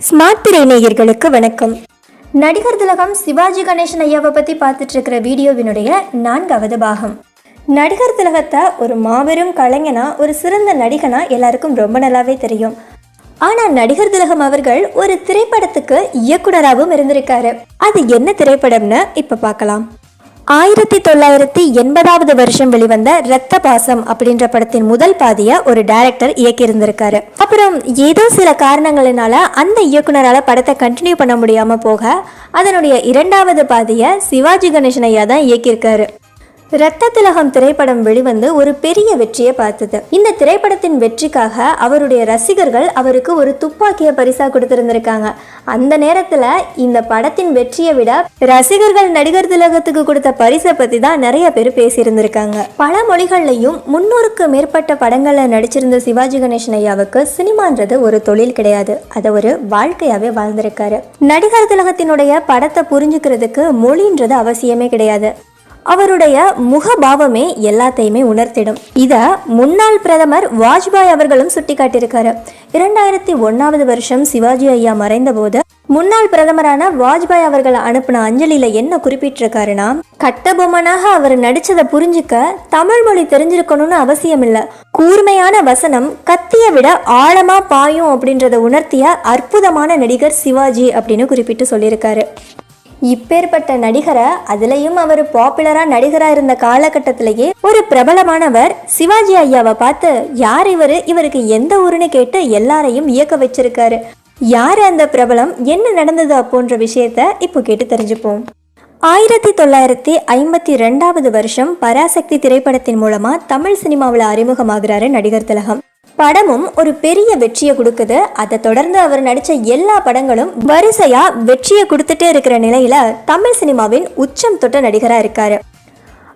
Smart திரை நேயர்களுக்கு வணக்கம். நடிகர் திலகம் சிவாஜி கணேசன் ஐயாவை பற்றி பார்த்துட்டு இருக்கிற வீடியோவினுடைய நான்காவது பாகம். நடிகர் திலகத்தை ஒரு மாபெரும் கலைஞனா ஒரு சிறந்த நடிகனா எல்லாருக்கும் ரொம்ப நல்லாவே தெரியும். ஆனால் நடிகர் திலகம் அவர்கள் ஒரு திரைப்படத்துக்கு இயக்குனராகவும் இருந்திருக்காரு. அது என்ன திரைப்படம்னு இப்போ பார்க்கலாம். ஆயிரத்தி தொள்ளாயிரத்தி எண்பதாவது வருஷம் வெளிவந்த ரத்த பாசம் அப்படின்ற படத்தின் முதல் பாதியை ஒரு டைரக்டர் இயக்கியிருந்திருக்காரு. அப்புறம் ஏதோ சில காரணங்களினால அந்த இயக்குனரால் படத்தை கண்டினியூ பண்ண முடியாமல் போக அதனுடைய இரண்டாவது பாதியை சிவாஜி கணேசன் ஐயா தான் இயக்கியிருக்காரு. ரத்த திலகம் திரைப்படம் வெளிவந்து ஒரு பெரிய வெற்றியை பார்த்தது. இந்த திரைப்படத்தின் வெற்றிக்காக அவருடைய ரசிகர்கள் அவருக்கு ஒரு துப்பாக்கியை பரிசா கொடுத்திருந்திருக்காங்க. அந்த நேரத்துல இந்த படத்தின் வெற்றியை விட ரசிகர்கள் நடிகர் திலகத்துக்கு கொடுத்த பரிசை பத்தி தான் நிறைய பேர் பேசியிருந்திருக்காங்க. பல மொழிகள்லையும் முன்னூறுக்கு மேற்பட்ட படங்கள்ல நடிச்சிருந்த சிவாஜி கணேசன் ஐயாவுக்கு சினிமான்றது ஒரு தொழில் கிடையாது. அதை ஒரு வாழ்க்கையாவே வாழ்ந்திருக்காரு. நடிகர் திலகத்தினுடைய படத்தை புரிஞ்சுக்கிறதுக்கு மொழின்றது அவசியமே கிடையாது. அவருடைய முகபாவமே எல்லாத்தையுமே உணர்த்திடும். இதை முன்னாள் பிரதமர் வாஜ்பாய் அவர்களும் சுட்டிக்காட்டியிருக்காரு. இரண்டாயிரத்தி ஒன்னாவது வருஷம் சிவாஜி ஐயா மறைந்த போது முன்னாள் பிரதமரான வாஜ்பாய் அவர்களை அனுப்பின அஞ்சலியில என்ன குறிப்பிட்டிருக்காருன்னா கட்டபொம்மனாக அவர் நடிச்சதை புரிஞ்சுக்க தமிழ் மொழி தெரிஞ்சிருக்கணும்னு அவசியம் இல்லை. கூர்மையான வசனம் கத்திய விட ஆழமா பாயும் அப்படின்றத உணர்த்திய அற்புதமான நடிகர் சிவாஜி அப்படின்னு குறிப்பிட்டு சொல்லியிருக்காரு. இப்பேற்பட்ட நடிகரை அதுலயும் அவர் பாப்புலரா நடிகரா இருந்த காலகட்டத்திலேயே ஒரு பிரபலமானவர் சிவாஜி ஐயாவை பார்த்து யார் இவரு? இவருக்கு எந்த ஊருன்னு கேட்டு எல்லாரையும் இயக்க வச்சிருக்காரு. யார் அந்த பிரபலம்? என்ன நடந்தது? அப்போன்ற விஷயத்த இப்போ கேட்டு தெரிஞ்சுப்போம். ஆயிரத்தி தொள்ளாயிரத்தி ஐம்பத்தி ரெண்டாவது வருஷம் பராசக்தி திரைப்படத்தின் மூலமா தமிழ் சினிமாவில் அறிமுகமாகிறாரு நடிகர் திலகம். படமும் ஒரு பெரிய வெற்றியை கொடுக்குது. அதை தொடர்ந்து அவர் நடித்த எல்லா படங்களும் வரிசையாக வெற்றியை கொடுத்துட்டே இருக்கிற நிலையில் தமிழ் சினிமாவின் உச்சம் தொட்ட நடிகராக இருக்காரு.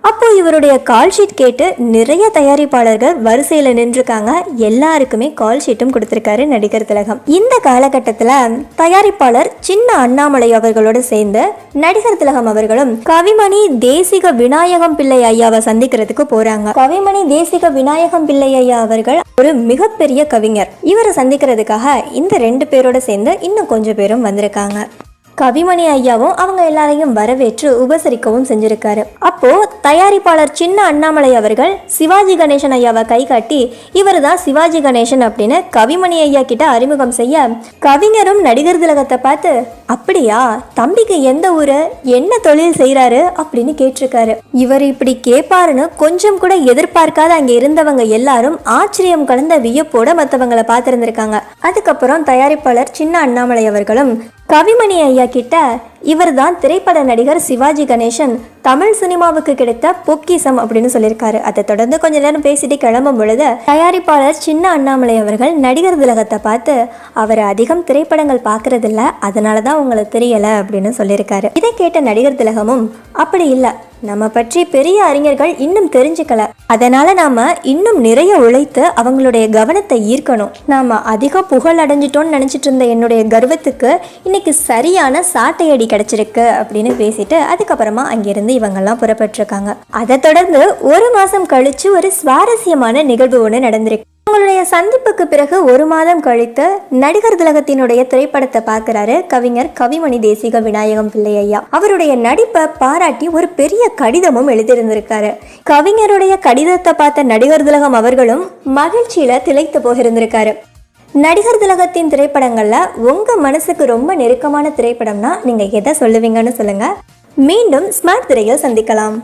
அப்போ இவருடைய கால் ஷீட் கேட்டு நிறைய தயாரிப்பாளர்கள் வரிசையில் நின்றுருக்காங்க. எல்லாருக்குமே கால் ஷீட்டும் கொடுத்துருக்காரு நடிகர் திலகம். இந்த காலகட்டத்தில் தயாரிப்பாளர் சின்ன அண்ணாமலை அவர்களோடு சேர்ந்து நடிகர் திலகம் அவர்களும் கவிமணி தேசிக விநாயகம் பிள்ளை ஐயாவை சந்திக்கிறதுக்கு போறாங்க. கவிமணி தேசிக விநாயகம் பிள்ளை ஐயா அவர்கள் ஒரு மிகப்பெரிய கவிஞர். இவரை சந்திக்கிறதுக்காக இந்த ரெண்டு பேரோட சேர்ந்து இன்னும் கொஞ்சம் பேரும் வந்திருக்காங்க. கவிமணி ஐயாவும் அவங்க எல்லாரையும் வரவேற்று உபசரிக்கவும் செஞ்சிருக்காரு. அப்போ தயாரிப்பாளர் சின்ன அண்ணாமலை அவர்கள் சிவாஜி கணேசன் ஐயாவை கை காட்டி இவர் தான் சிவாஜி கணேசன் அப்படின்னு கவிமணி ஐயா கிட்ட அறிமுகம் செய்ய கவிஞரும் நடிகர் திலகத்தை பார்த்து அப்படியா தம்பிக்கு எந்த ஊரு என்ன தொழில் செய்யறாரு அப்படின்னு கேட்டிருக்காரு. இவர் இப்படி கேட்பாருன்னு கொஞ்சம் கூட எதிர்பார்க்காத அங்க இருந்தவங்க எல்லாரும் ஆச்சரியம் கலந்த வியப்போட மற்றவங்களை பார்த்திருந்திருக்காங்க. அதுக்கப்புறம் தயாரிப்பாளர் சின்ன அண்ணாமலை அவர்களும் கவிமணி ஐயா கிட்ட இவர் தான் திரைப்பட நடிகர் சிவாஜி கணேசன். தமிழ் சினிமாவுக்கு கிடைத்த பொக்கிசம் அப்படின்னு சொல்லியிருக்காரு. அதை தொடர்ந்து கொஞ்ச நேரம் பேசிட்டு கிளம்பும் பொழுது தயாரிப்பாளர் சின்ன அண்ணாமலை அவர்கள் நடிகர் திலகத்தை பார்த்து அவர் அதிகம் திரைப்படங்கள் பார்க்கறதில்ல. அதனால தான் உங்களுக்கு தெரியல அப்படின்னு சொல்லியிருக்காரு. இதை கேட்ட நடிகர் திலகமும் அப்படி இல்லை. நம்ம பற்றி பெரிய அறிஞர்கள் இன்னும் தெரிஞ்சுக்கல. அதனால நாம இன்னும் நிறைய உழைத்து அவங்களுடைய கவனத்தை ஈர்க்கணும். நாம அதிக புகழ் அடைஞ்சிட்டோம்னு நினைச்சிட்டு இருந்த என்னுடைய கர்வத்துக்கு இன்னைக்கு சரியான சாட்டையடி கிடைச்சிருக்கு அப்படின்னு பேசிட்டு அதுக்கப்புறமா அங்கிருந்து இவங்கெல்லாம் புறப்பட்டிருக்காங்க. அதை தொடர்ந்து ஒரு மாசம் கழிச்சு ஒரு சுவாரஸ்யமான நிகழ்வு ஒன்று நடந்திருக்கு. உங்களுடைய சந்திப்புக்கு பிறகு ஒரு மாதம் கழித்து நடிகர் திலகத்தினுடைய திரைப்படத்தை பார்க்கிறாரு கவிஞர் கவிமணி தேசிக விநாயகம் பிள்ளை ஐயா அவருடைய நடிப்பை பாராட்டி ஒரு பெரிய கடிதமும் எழுதியிருந்திருக்காரு. கவிஞருடைய கடிதத்தை பார்த்த நடிகர் திலகம் அவர்களும் மகிழ்ச்சியில திளைத்து போயிருந்திருக்காரு. நடிகர் திலகத்தின் திரைப்படங்கள்ல உங்க மனசுக்கு ரொம்ப நெருக்கமான திரைப்படம்னா நீங்க எதை சொல்லுவீங்கன்னு சொல்லுங்க. மீண்டும் ஸ்மார்ட் திரையில் சந்திக்கலாம்.